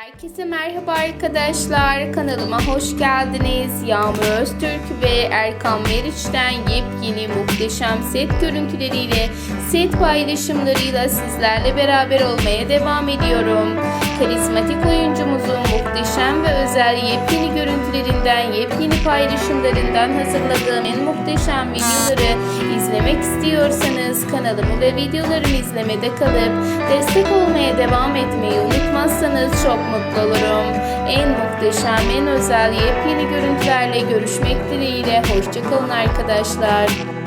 Herkese merhaba arkadaşlar. Kanalıma hoş geldiniz. Yağmur Öztürk ve Erkan Meriç'ten yepyeni muhteşem set görüntüleriyle, set paylaşımlarıyla sizlerle beraber olmaya devam ediyorum. Karizmatik oyuncumuzun muhteşem ve özel yepyeni görüntülerinden, yepyeni paylaşımlarından hazırladığım en muhteşem videoları izlemek istiyorsanız kanalımı ve videolarımı izlemede kalıp destek olmaya devam etmeyi unutmazsanız çok mutlu olurum. En muhteşem, en özel yepyeni görüntülerle görüşmek dileğiyle. Hoşçakalın arkadaşlar.